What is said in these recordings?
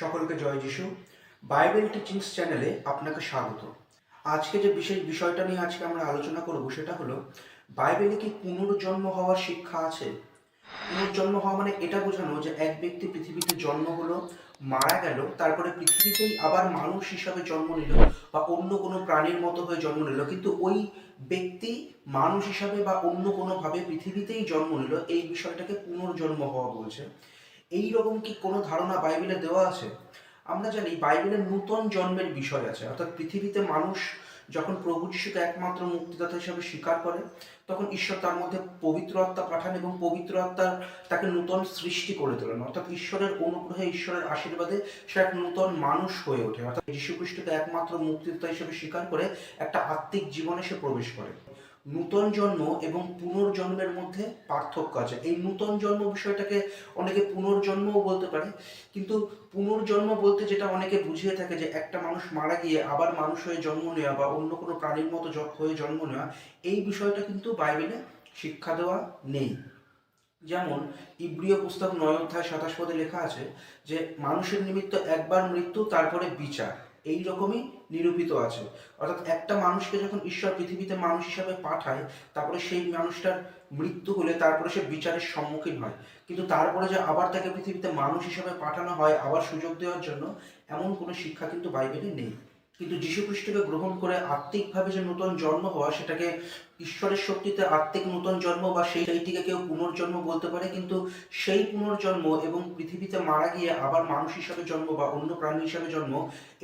সকলকে জয় যিশু। Bible teachings চ্যানেলে আপনাকে স্বাগত। আজকে যে বিশেষ বিষয়টা নিয়ে আজকে আমরা আলোচনা করব সেটা হলো, বাইবেলে কি পুনর্জন্ম হওয়ার শিক্ষা আছে? পুনর্জন্ম হওয়া মানে এটা বোঝানো যে এক ব্যক্তি পৃথিবীতে জন্ম হলো, মারা গেল, তারপরে পৃথিবীতেই আবার মানুষ হিসাবে জন্ম নিল বা অন্য কোনো প্রাণীর মতো হয়ে জন্ম নিল। কিন্তু ওই ব্যক্তি মানুষ হিসাবে বা অন্য কোনোভাবে পৃথিবীতেই জন্ম নিল, এই বিষয়টাকে পুনর্জন্ম হওয়া বলছে। এই রকম কি কোনো ধারণা বাইবেলে দেওয়া আছে? আমরা জানি বাইবেলে নূতন জন্মের বিষয় আছে। অর্থাৎ পৃথিবীতে মানুষ যখন প্রভু যিশুকে একমাত্র মুক্তিদাতা হিসাবে স্বীকার করে, তখন ঈশ্বর তার মধ্যে পবিত্র আত্মা পাঠান এবং পবিত্র আত্মার তাকে নূতন সৃষ্টি করে তোলেন। অর্থাৎ ঈশ্বরের অনুগ্রহে, ঈশ্বরের আশীর্বাদে সে এক নূতন মানুষ হয়ে ওঠে। অর্থাৎ যীশু খ্রিস্টকে একমাত্র মুক্তিদাতা হিসেবে স্বীকার করে একটা আত্মিক জীবনে সে প্রবেশ করে। নূতন জন্ম এবং পুনর্জন্মের মধ্যে পার্থক্য আছে। এই নূতন জন্ম বিষয়টাকে অনেকে পুনর্জন্মও বলতে পারে, কিন্তু পুনর্জন্ম বলতে যেটা অনেকে বুঝিয়ে থাকে যে একটা মানুষ মারা গিয়ে আবার মানুষ হয়ে জন্ম নেওয়া বা অন্য কোনো প্রাণীর মতো হয়ে জন্ম নেওয়া, এই বিষয়টা কিন্তু বাইবেলে শিক্ষা দেওয়া নেই। যেমন ইব্রিয় পুস্তক নয় অধ্যায় সাতাশ পদে লেখা আছে যে, মানুষের নিমিত্ত একবার মৃত্যু, তারপরে বিচার। এই রকমই নিরূপিত আছে। অর্থাৎ একটা মানুষকে যখন ঈশ্বর পৃথিবীতে মানুষ হিসাবে পাঠায়, তারপরে সেই মানুষটার মৃত্যু হলে তারপরে সে বিচারের সম্মুখীন হয়। কিন্তু তারপরে যে আবার তাকে পৃথিবীতে মানুষ হিসাবে পাঠানো হয়, আবার সুযোগ দেওয়ার জন্য, এমন কোনো শিক্ষা কিন্তু বাইবেলে নেই। কিন্তু যীশু খ্রিস্টকে গ্রহণ করে আত্মিকভাবে যে নতুন জন্ম হওয়া সেটাকে ঈশ্বরের শক্তিতে আত্মিক নূতন জন্ম বা সেই সেইটিকে কেউ পুনর্জন্ম বলতে পারে কিন্তু সেই পুনর্জন্ম এবং পৃথিবীতে মারা গিয়ে আবার মানুষ হিসাবে জন্ম বা অন্য প্রাণী হিসাবে জন্ম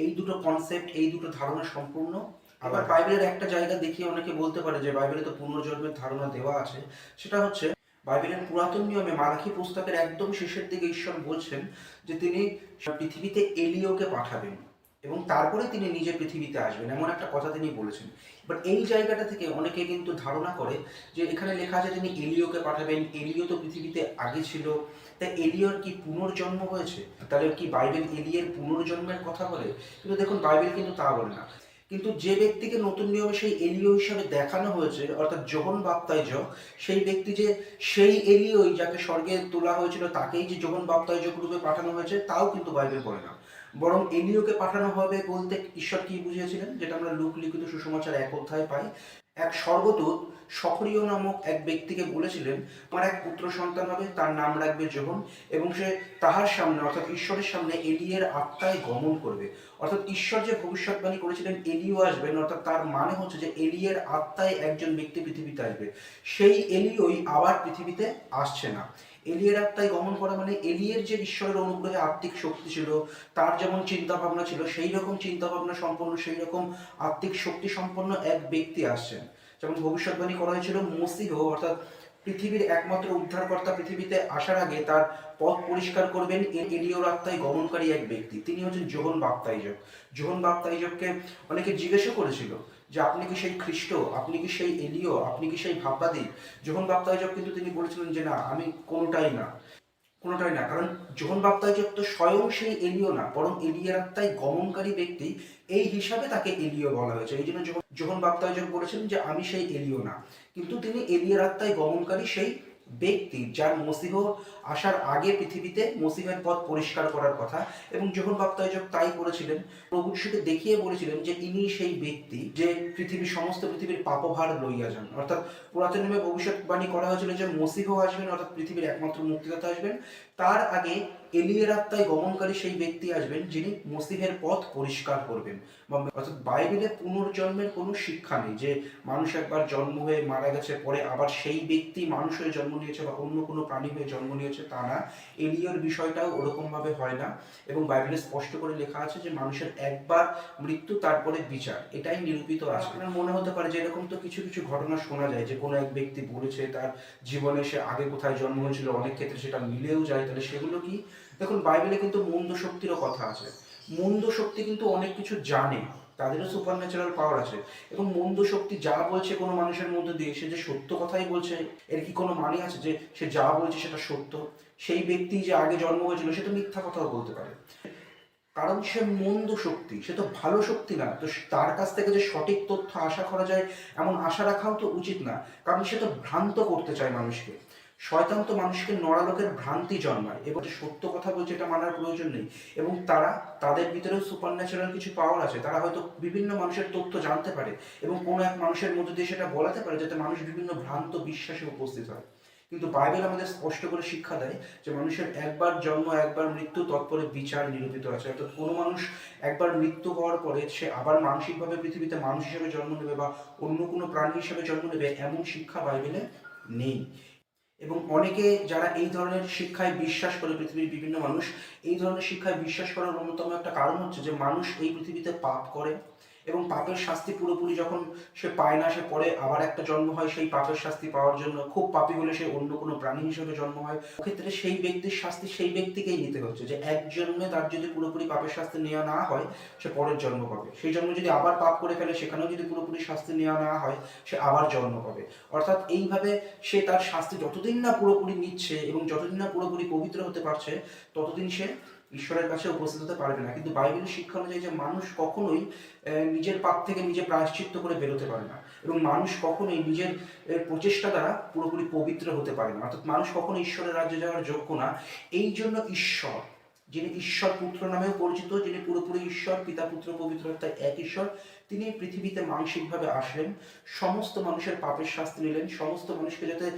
এই দুটো কনসেপ্ট এই দুটো ধারণা সম্পূর্ণ। আবার বাইবেলের একটা জায়গা দেখিয়ে অনেকে বলতে পারে যে বাইবেলে তো পুনর্জন্মের ধারণা দেওয়া আছে সেটা হচ্ছে বাইবেলের পুরাতন নিয়মে মারাখি পুস্তকের একদম শেষের দিকে ঈশ্বর বলছেন যে তিনি পৃথিবীতে এলিওকে পাঠাবেন। এবং তারপরে তিনি নিজে পৃথিবীতে আসবেন, এমন একটা কথা তিনি বলেছেন। বাট এই জায়গাটা থেকে অনেকে কিন্তু ধারণা করে যে এখানে লেখা আছে তিনি এলিওকে পাঠাবেন এলিও তো পৃথিবীতে আগে ছিল। তাই এলিওর কি পুনর্জন্ম হয়েছে? তাহলে কি বাইবেল এলিয়ের পুনর্জন্মের কথা বলে? কিন্তু দেখুন, বাইবেল কিন্তু তা বলে না। কিন্তু যে ব্যক্তিকে নতুন নিয়মে সেই এলিও হিসাবে দেখানো হয়েছে, অর্থাৎ যোহন বাপ্তাইজক, সেই ব্যক্তি যে সেই এলিওই যাকে স্বর্গে তোলা হয়েছিল, তাকেই যে যোহন বাপ্তাইজক রূপে পাঠানো হয়েছে, তাও কিন্তু বাইবেল বলে না। বরং এলিওকে পাঠানো হবে বলতে ঈশ্বর কি বুঝিয়েছিলেন? যেটা আমরা লুক লিখিত সুসমাচার এক অধ্যায় পাই। এক স্বর্গদূত সক্রিয় নামক এক ব্যক্তিকে বলেছিলেন আমার এক পুত্র সন্তান হবে, তার নাম রাখবে যোহন এবং সে তাহার সামনে, অর্থাৎ ঈশ্বরের সামনে এলিয়ের আত্মায় গমন করবে। অর্থাৎ ঈশ্বর যে ভবিষ্যৎবাণী করেছিলেন, এলিও আসবেন অর্থাৎ তার মানে হচ্ছে যে এলিয়ের আত্মায় একজন ব্যক্তি পৃথিবীতে আসবে। সেই এলিওই আবার পৃথিবীতে আসছে না। এলিয়ের আত্মায় গমন করা মানে এলিয়ের যে ঈশ্বরের অনুগ্রহে আত্মিক শক্তি ছিল, তার যেমন চিন্তা ভাবনা ছিল, সেই রকম চিন্তা ভাবনা সম্পন্ন, সেই রকম আত্মিক শক্তি সম্পন্ন এক ব্যক্তি আসছেন। যেমন ভবিষ্যৎবাণী করা হয়েছিল মসিহ, অর্থাৎ পৃথিবীর একমাত্র উদ্ধারকর্তা পৃথিবীতে আসার আগে তার পথ পরিষ্কার করবেন এ- রাত্তায় গমনকারী এক ব্যক্তি। তিনি হচ্ছেন জোহন বাপ্তাইজক জোহন বাপ্তাইজককে অনেকে জিজ্ঞেসও করেছিল যে, আপনি কি সেই খ্রিস্ট? আপনি কি সেই এলিও? আপনি কি সেই ভাববাদী? জোহন বাপ্তাইজক কিন্তু তিনি বলেছিলেন যে, না, আমি কোনোটাই না। কোনোটাই না। কারণ যোহন তো স্বয়ং সেই এলিও না, বরং এলিয়ার আত্মায় গমনকারী ব্যক্তি। এই হিসাবে তাকে এলিও বলা হয়েছে। এই জন্য যোহন- বাপ্তা বাপ্তাইজক বলেছেন যে, আমি সেই এলিও না। কিন্তু তিনি এলিয়ার আত্মায় গমনকারী সেই ব্যক্তি যার মসিহ আসার আগে পৃথিবীতে মসিহের পথ পরিষ্কার করার কথা এবং যখন বাপ্তায়জক তাই করেছিলেন, প্রভু যিশুকে দেখিয়ে বলেছিলেন যে ইনি সেই ব্যক্তি যে পৃথিবীর সমস্ত পৃথিবীর পাপভার লইয়া যান। অর্থাৎ পুরাতন ভবিষ্যৎবাণী করা হয়েছিল যে মসিহ আসবেন, অর্থাৎ পৃথিবীর একমাত্র মুক্তিদাতা আসবেন। তার আগে এলিয়ের আত্মায় গমনকারী সেই ব্যক্তি আসবেন যিনি মসিহের পথ পরিষ্কার করবেন। অর্থাৎ বাইবেলে পুনর্জন্মের কোনো শিক্ষা নেই যে মানুষ একবার জন্ম হয়ে মারা গেছে, পরে আবার সেই ব্যক্তি মানুষ হয়ে জন্ম নিয়েছে বা অন্য কোনো প্রাণী হয়ে জন্ম নিয়েছে তা না। এলিয়র বিষয়টাও ওরকমভাবে হয় না এবং বাইবেলে স্পষ্ট করে লেখা আছে যে মানুষের একবার মৃত্যু, তারপরে বিচার। এটাই নিরূপিত আছে। আপনার মনে হতে পারে যে এরকম তো কিছু কিছু ঘটনা শোনা যায় যে কোনো এক ব্যক্তি বলেছে তার জীবনে সে আগে কোথায় জন্ম হয়েছিল, অনেক ক্ষেত্রে সেটা মিলেও যায়। তাহলে সেগুলো কি দেখুন, বাইবেলে কিন্তু মন্দ শক্তিরও কথা আছে। মন্দ শক্তি কিন্তু অনেক কিছু জানে, তাদেরও সুপার ন্যাচারাল পাওয়ার আছে। এবং মন্দ শক্তি যা বলছে কোনো মানুষের মধ্যে দিয়ে, সে যে সত্য কথাই বলছে, এর কি কোনো মানে আছে যে সে যা বলছে সেটা সত্য? সেই ব্যক্তি যে আগে জন্ম হয়েছিল, সে তো মিথ্যা কথাও বলতে পারে। কারণ সে মন্দ শক্তি, সে তো ভালো শক্তি না। তো তার কাছ থেকে যে সঠিক তথ্য আশা করা যায়, এমন আশা রাখাও তো উচিত না। কারণ সে তো ভ্রান্ত করতে চায় মানুষকে। শয়তান তো মানুষকে নরালোকের ভ্রান্তি জন্মায়। এবং সত্য কথা বলছে এটা মানার প্রয়োজন নেই। এবং তারা, তাদের ভিতরেও সুপার ন্যাচারাল কিছু পাওয়ার আছে। তারা হয়তো বিভিন্ন মানুষের তথ্য জানতে পারে এবং কোনো এক মানুষের মধ্যে দিয়ে সেটা বলাতে পারে যাতে মানুষ বিভিন্ন ভ্রান্ত বিশ্বাসে উপস্থিত হয়। কিন্তু বাইবেল আমাদের স্পষ্ট করে শিক্ষা দেয় যে মানুষের একবার জন্ম, একবার মৃত্যু, তৎপরে বিচার নিরূপিত আছে। অর্থাৎ কোনো মানুষ একবার মৃত্যু হওয়ার পরে সে আবার মানসিকভাবে পৃথিবীতে মানুষ হিসেবে জন্ম নেবে বা অন্য কোনো প্রাণী হিসেবে জন্ম নেবে এমন শিক্ষা বাইবেলে নেই। এবং অনেকে যারা এই ধরনের শিক্ষায় বিশ্বাস করে, পৃথিবীর বিভিন্ন মানুষ, এই ধরনের শিক্ষায় বিশ্বাস করার অন্যতম একটা কারণ হচ্ছে যে মানুষ এই পৃথিবীতে পাপ করে। এবং পাপের শাস্তি পুরোপুরি যখন সে পায় না, সে পরে আবার একটা জন্ম হয়, সেই পাপের শাস্তি পাওয়ার জন্য। খুব পাপি হলে সে অন্য কোনো প্রাণী হিসেবে জন্ম হয়। ক্ষেত্রে সেই ব্যক্তির শাস্তি সেই ব্যক্তিকেই নিতে হচ্ছে যে, এক জন্মে তার যদি পুরোপুরি পাপের শাস্তি নেওয়া না হয়, সে পরের জন্ম পাবে। সেই জন্ম যদি আবার পাপ করে ফেলে, সেখানেও যদি পুরোপুরি শাস্তি নেওয়া না হয়, সে আবার জন্ম পাবে। অর্থাৎ এইভাবে সে তার শাস্তি যতদিন না পুরোপুরি নিচ্ছে এবং যতদিন না পুরোপুরি পবিত্র হতে পারছে, ততদিন সে ঈশ্বরের কাছে উপস্থিত হতে পারবে না। কিন্তু বাইবেলের শিক্ষা অনুযায়ী যে মানুষ কখনোই নিজের পাপ থেকে নিজে প্রায়শ্চিত্ত করে বেরোতে পারে না। এবং মানুষ কখনোই নিজের প্রচেষ্টা দ্বারা পুরোপুরি পবিত্র হতে পারে না। অর্থাৎ মানুষ কখনো ঈশ্বরের রাজ্যে যাওয়ার যোগ্য না। এই জন্য ঈশ্বর, যিনি ঈশ্বর পুত্র নামেও পরিচিত, যিনি পুরোপুরি ঈশ্বর, পিতা, পুত্র, পবিত্র আত্মা এক ঈশ্বর, তিনি পৃথিবীতে মানসিকভাবে আসলেন সমস্ত মানুষের পাপের শাস্তি নিলেন। সমস্ত মানুষকে যাতে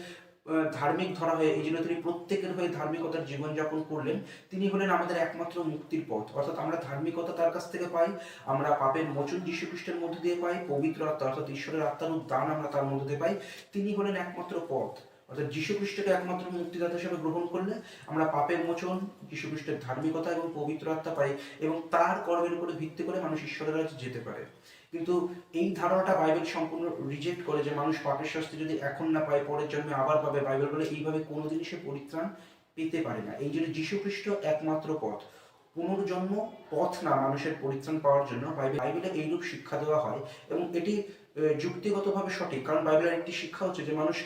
ধার্মিক ধরা হয়, এই জন্য তিনি প্রত্যেকের হয়ে ধার্মিকতার জীবনযাপন করলেন। তিনি হলেন আমাদের একমাত্র মুক্তির পথ। অর্থাৎ আমরা ধার্মিকতা তার কাছ থেকে পাই, আমরা পাপের মোচন যীশু খ্রিস্টের মধ্যে দিয়ে পাই, পবিত্র আত্মা, অর্থাৎ ঈশ্বরের আত্মার দান আমরা তার মধ্যে দিয়ে পাই। তিনি হলেন একমাত্র পথ। অর্থাৎ যীশু খ্রিস্টকে একমাত্র মুক্তিদাতা হিসেবে গ্রহণ করলে আমরা পাপের মোচন, যীশু খ্রিস্টের ধার্মিকতা এবং পবিত্র আত্মা পাই এবং তার কর্মের উপরে ভিত্তি করে মানুষ ঈশ্বরের রাজ্যে যেতে পারে। কিন্তু এই ধারণাটা বাইবেল সম্পূর্ণ রিজেক্ট করে যে মানুষ পাপের শাস্তি যদি এখন না পায়, পরের জন্মে আবার পাবে। বাইবেল বলে এইভাবে কোনোদিনই সে পরিত্রাণ পেতে পারে না। এই জন্য যীশু খ্রিস্ট একমাত্র পথ। পুনর্জন্ম পথ না মানুষের পরিত্রাণ পাওয়ার জন্য বাইবেল বাইবেলে এইরূপ শিক্ষা দেওয়া হয় এবং এটি যুক্তিগতভাবে সঠিক। কারণ বাইবেলের একটি শিক্ষা হচ্ছে যে মানুষ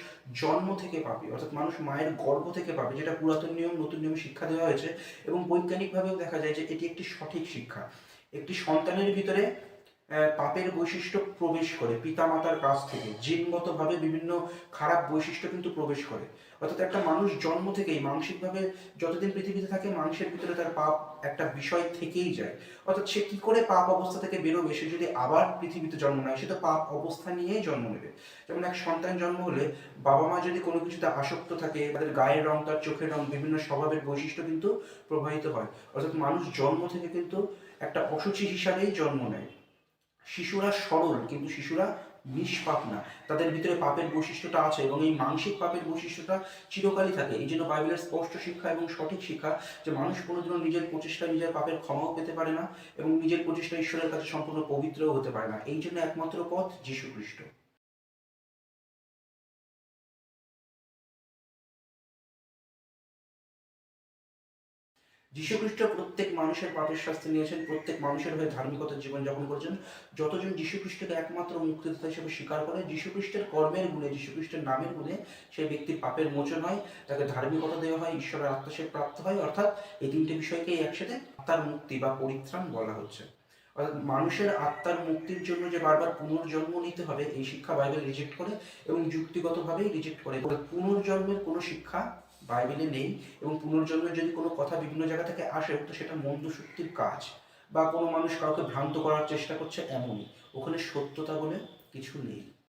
জন্ম থেকে পাবে অর্থাৎ মানুষ মায়ের গর্ভ থেকে পাবে যেটা পুরাতন নিয়ম, নতুন নিয়ম শিক্ষা দেওয়া হয়েছে এবং বৈজ্ঞানিকভাবেও দেখা যায় যে এটি একটি সঠিক শিক্ষা। একটি সন্তানের ভিতরে পাপের বৈশিষ্ট্য প্রবেশ করে পিতামাতার কাছ থেকে। জিনগতভাবে বিভিন্ন খারাপ বৈশিষ্ট্য কিন্তু প্রবেশ করে। অর্থাৎ একটা মানুষ জন্ম থেকেই মানসিকভাবে যতদিন পৃথিবীতে থাকে, মানুষের ভিতরে তার পাপ একটা বিষয় থেকেই যায়। অর্থাৎ সে কি করে পাপ অবস্থা থেকে বেরোবে? সে যদি আবার পৃথিবীতে জন্ম নেয়, সে তো পাপ অবস্থা নিয়েই জন্ম নেবে। যেমন এক সন্তান জন্ম হলে বাবা মা যদি কোনো কিছুতে আসক্ত থাকে, তাদের গায়ের রং, তার চোখের রং, বিভিন্ন স্বভাবের বৈশিষ্ট্য কিন্তু প্রবাহিত হয়। অর্থাৎ মানুষ জন্ম থেকে কিন্তু একটা অসুচি হিসাবেই জন্ম নেয়। শিশুরা সরল, কিন্তু শিশুরা নিষ্পাপ না। তাদের ভিতরে পাপের বৈশিষ্ট্যটা আছে এবং এই মানসিক পাপের বৈশিষ্ট্যটা চিরকালই থাকে। এই জন্য বাইবেলের স্পষ্ট শিক্ষা এবং সঠিক শিক্ষা যে মানুষ কোনোদিনও নিজের প্রচেষ্টায় নিজের পাপের ক্ষমাও পেতে পারে না এবং নিজের প্রচেষ্টা ঈশ্বরের কাছে সম্পূর্ণ পবিত্রও হতে পারে না। এই জন্য একমাত্র পথ যীশু খ্রিস্ট যীশুখ্রিস্ট প্রত্যেক মানুষের পাপের শাস্তি নিয়েছেন, প্রত্যেক মানুষের হয়ে ধার্মিকতার জীবনযাপন করেছেন। যতজন যীশুখ্রিস্টকে একমাত্র মুক্তিদাতা হিসেবে স্বীকার করে, যীশুখ্রিস্টের কর্মের গুণে, যীশুখ্রিস্টের নামের গুণে সেই ব্যক্তির পাপের মোচন হয়, তাকে ধার্মিকতা দেওয়া হয়, ঈশ্বরের আত্মসেব প্রাপ্ত হয়। অর্থাৎ এই তিনটে বিষয়কেই একসাথে আত্মার মুক্তি বা পরিত্রাণ বলা হচ্ছে। অর্থাৎ মানুষের আত্মার মুক্তির জন্য যে বারবার পুনর্জন্ম নিতে হবে, এই শিক্ষা বাইবেল রিজেক্ট করে এবং যুক্তিগতভাবেই রিজেক্ট করে। পুনর্জন্মের কোনো শিক্ষা বাইবেলে নেই এবং পুনর্জন্মের যদি কোনো কথা বিভিন্ন জায়গা থেকে আসে, তো সেটা মন্দ শক্তির কাজ বা কোনো মানুষ কাউকে ভ্রান্ত করার চেষ্টা করছে এমনই। ওখানে সত্যতা বলে কিছু নেই।